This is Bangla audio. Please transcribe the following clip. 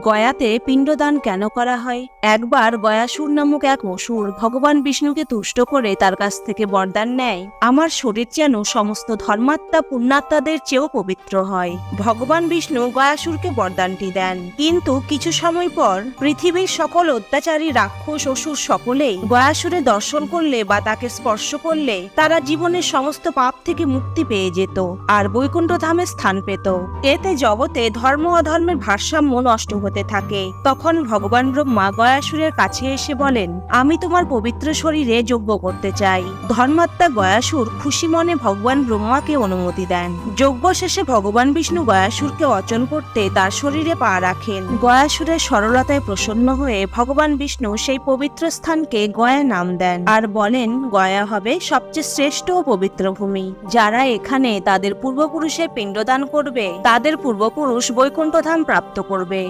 গয়াতে পিণ্ডদান কেন করা হয়? একবার গয়াসুর নামক এক অসুর ভগবান বিষ্ণুকে তুষ্ট করে তার কাছ থেকে বরদান নেয়। আমার শরীর যেন সমস্ত ধর্মাত্মা পুণ্যাত্মাদের চেয়েও পবিত্র হয়। ভগবান বিষ্ণু গয়াসুরকে বরদানটি দেন। কিন্তু কিছু সময় পর পৃথিবীর সকল অত্যাচারী রাক্ষস অসুর সকলেই গয়াসুরে দর্শন করলে বা তাকে স্পর্শ করলে তারা জীবনের সমস্ত পাপ থেকে মুক্তি পেয়ে যেত আর বৈকুণ্ঠ ধামে স্থান পেত। এতে জগতে ধর্ম অধর্মের ভারসাম্য নষ্ট হতে থাকে। তখন ভগবান ব্রহ্মা গয়াসুরের কাছে এসে বলেন, আমি তোমার পবিত্র শরীরে যজ্ঞ করতে চাই। ধর্মাত্মা গয়াসুর খুশি মনে ভগবান ব্রহ্মাকে অনুমতি দেন। যজ্ঞ শেষে ভগবান বিষ্ণু গয়াসুরকে অর্চন করতে তার শরীরে পা রাখেন। গয়াসুরের সরলতায় প্রসন্ন হয়ে ভগবান বিষ্ণু সেই পবিত্র স্থানকে গয়া নাম দেন আর বলেন, গয়া হবে সবচেয়ে শ্রেষ্ঠ ও পবিত্র ভূমি। যারা এখানে তাদের পূর্বপুরুষের পিণ্ডদান করবে, তাদের পূর্বপুরুষ বৈকুণ্ঠধাম প্রাপ্ত করবে।